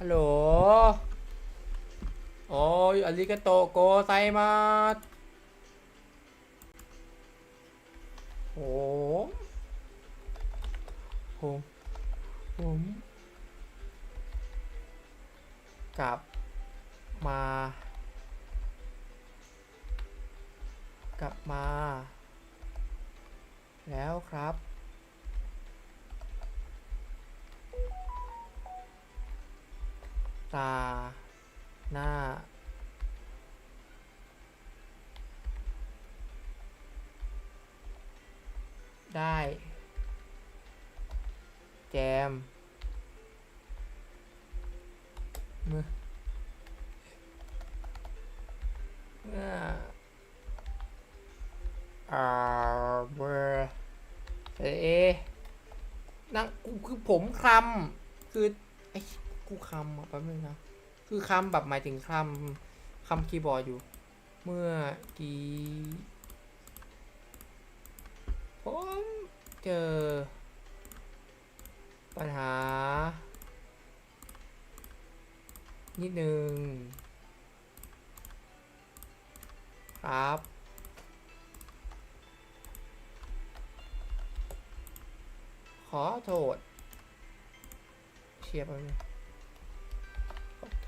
ฮัลโหล โอ้ยอาริกาโตโกไซมาสผมผมผมกลับมา กลับมา แล้วครับ ตา หน้า ได้ แจมเมื่อเมื่ออาเบอร์เอนั่งกูคือผมคลำคือไอ กูคำอะแป๊บนึงนะคือคำแบบหมายถึงคำคำคีย์บอร์ดอยู่ เมื่อกี้ผมเจอ ปัญหา นิดนึง ครับขอโทษ เชียร์ไปเลย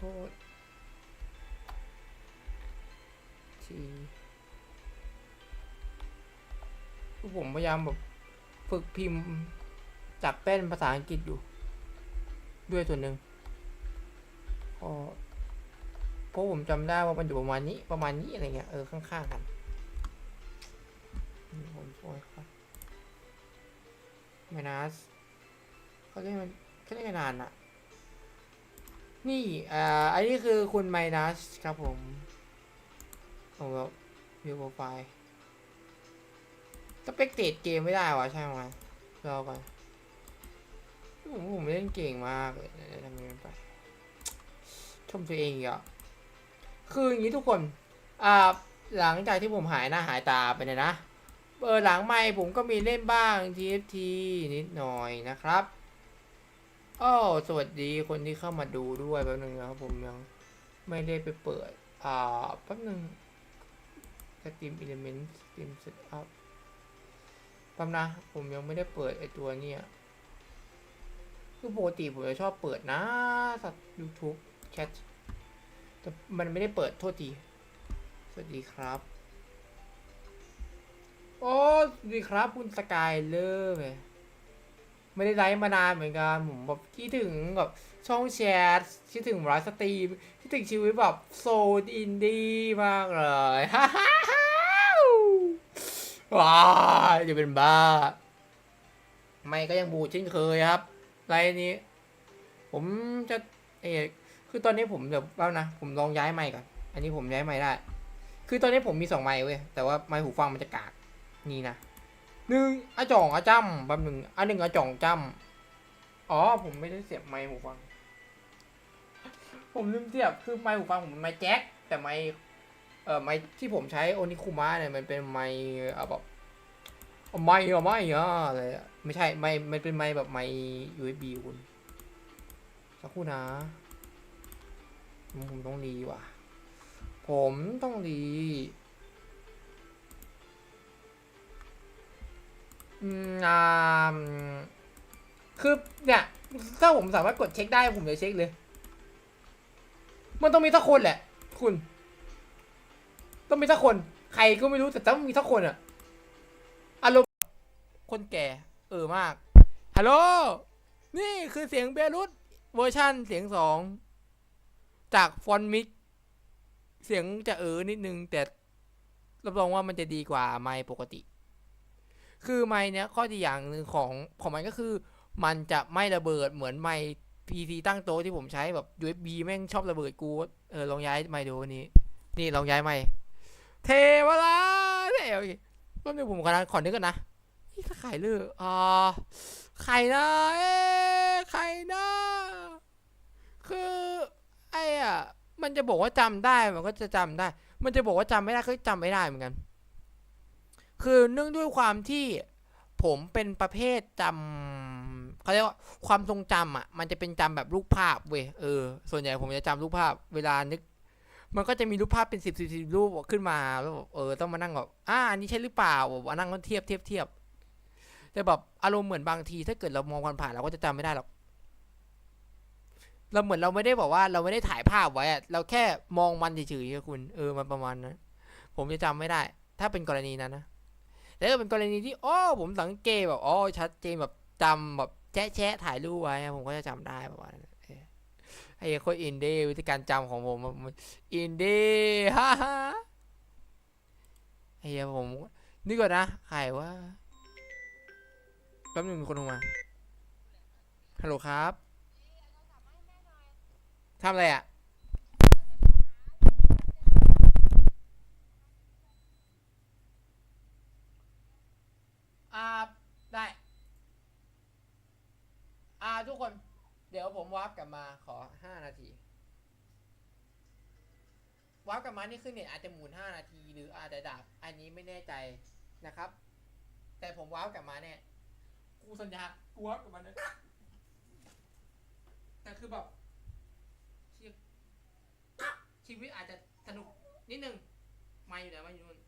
โทษทีคือผมพยายามแบบฝึกพิมพ์จากแป้นภาษาอังกฤษอยู่ ด้วยส่วนหนึ่งพอเพราะผมจำได้ว่ามันอยู่ประมาณนี้ประมาณนี้อะไรเงี้ยเออข้างๆกันผมช่วยครับไมนัสเขาเรียกมันเขาเรียกกันนานอะ นี่อ่าอันนี้คือคุณไมนัสครับผมผมแบบวิวโปรไฟล์สเป็กเตดเกมไม่ได้วะใช่ไหมรอก่อนผมผมเล่นเก่งมากเลยทำไมไป ชมตัวเองอะคืออย่างนี้ทุกคน อ่า หลังจากที่ผมหายหน้าหายตาไปเนี่ยนะ เออหลังไม่ผมก็มีเล่นบ้าง TFT นิดหน่อยนะครับ อ้สวัสดีคนที่เข้ามาดูด้วยแป๊บนึงนะครับผมยังไม่ได้ไปเปิด อ่าแป๊บนึง Steam Element Steam Setup แป๊บนะ ผมยังไม่ได้เปิดไอตัวเนี้ยคือปกติผมจะชอบเปิดนะสัตว์ YouTube แชทแต่มันไม่ได้เปิดโทษที สวัสดีครับ โอ้ สวัสดีครับคุณสกายเลอร์เว้ย ไม่ได้ไลฟ์มานานเหมือนกันผมแบบคิดถึงแบบช่องแชทคิดถึงไลฟ์สตรีมคิดถึงชีวิตแบบโซนอินดี้มากเลยฮ่าฮ่าฮ่าว้ายจะเป็นบ้า ไม่ก็ยังบูดเช่นเคยครับไลฟ์นี้ ผมจะเออคือตอนนี้ผมเดี๋ยวแป๊บนะ ผมลองย้ายไมค์ก่อน อันนี้ผมย้ายไมค์ได้ คือตอนนี้ผมมีสองไมค์เว้ย แต่ว่าไมค์หูฟังมันจะกาก นี่นะ หนึ่งอะจ่องอะจ้ำแป๊บหนึ่งอันหนึ่งอะจ่องจ้ำอ๋อ ผมไม่ได้เสียบไมค์หูฟัง ผมลืมเสียบคือไมค์หูฟังผมเป็นไมค์แจ็คแต่ไมค์เอ่อไมค์ที่ผมใช้โอนิคุมะเนี่ยมันเป็นไมค์เอ่อแบบไมค์อาไมค์อะอะไรอะไม่ใช่ไมค์มันเป็นไมค์แบบไมค์ USB คุณสักครู่นะผมผมต้องรีว่ะ ผมต้องรี อ่าคือเนี่ยถ้าผมสามารถกดเช็คได้ผมจะเช็คเลย มันต้องมีสักคนแหละ คุณ ต้องมีสักคน ใครก็ไม่รู้แต่ต้องมีสักคนอะอารมณ์คนแก่ เออมากฮัลโหลนี่คือเสียงเบรุตเวอร์ชั่นเสียงสองจากฟอนมิกเสียงจะเออนิดนึงแต่รับรองว่ามันจะดีกว่าไมค์ปกติ คือไมค์เนี้ยข้อดีอย่างหนึ่งของของมันก็คือ มันจะไม่ระเบิดเหมือนไมค์ PC ตั้งโต๊ะที่ผมใช้แบบ USB แม่งชอบระเบิดกูเออลองย้ายไมค์ดูนี้ นี่ลองย้ายไมค์เทวะละเทโอเคต้นเดี๋ยวผมกำลังขอนึกกันนะนี่ถ้าขายเลืออ่าใครนะเอ๊ใครนะคือไอ้อะมันจะบอกว่าจำได้มันก็จะจำได้ มันจะบอกว่าจำไม่ได้ก็จำไม่ได้เหมือนกัน คือเนื่องด้วยความที่ผมเป็นประเภทจำเขาเรียกว่าความทรงจำอะ มันจะเป็นจำแบบรูปภาพเว้ยเออส่วนใหญ่ผมจะจำรูปภาพเวลานึก มันก็จะมีรูปภาพเป็นสิบสิบสิบรูปขึ้นมาแล้วแบบเออต้องมานั่งแบบอ่าอันนี้ใช่หรือเปล่าแบบนั่งก็เทียบเทียบเทียบแต่แบบอารมณ์เหมือนบางที ถ้าเกิดเรามองผ่านๆเราก็จะจำไม่ได้หรอกเราเหมือนเราไม่ได้บอกว่าเราไม่ได้ถ่ายภาพไว้อะเราแค่มองมันเฉยๆคุณ เออมันประมาณนั้นผมจะจำไม่ได้ ถ้าเป็นกรณีนั้นนะ แต่ถ้าเป็นกรณีที่อ๋อผมสังเกตแบบอ๋อชัดเจนแบบจำแบบแชะแชะถ่ายรูปไว้ผมก็จะจำได้ประมาณนั้นเออไอ้คตรอินเดี้วิธีการจำของผมอะมันอินดี้ฮ่าฮ่าไอ้เฮียผมนี่ก่อนนะใครว่าแป๊บหนึงมีคนโทรมาฮัลโหลครับทำอะไรอะ อ่าได้ อ่าทุกคน เดี๋ย วผมวาร์ปกลับมาขอห้านาทีวาร์ปกลับมานี่คือเน็ตอาจจะหมุนห้านาที หรืออาจจะดับ อันนี้ไม่แน่ใจนะครับ แต่ผมวาร์ปกลับมาเนี่ย กูสัญญากูวาร์ปกลับมาเนี่ยแต่คือแบบชีชีวิตอาจจะสนุกนิดนึงมาอยู่ไหนมาอยู่นู่น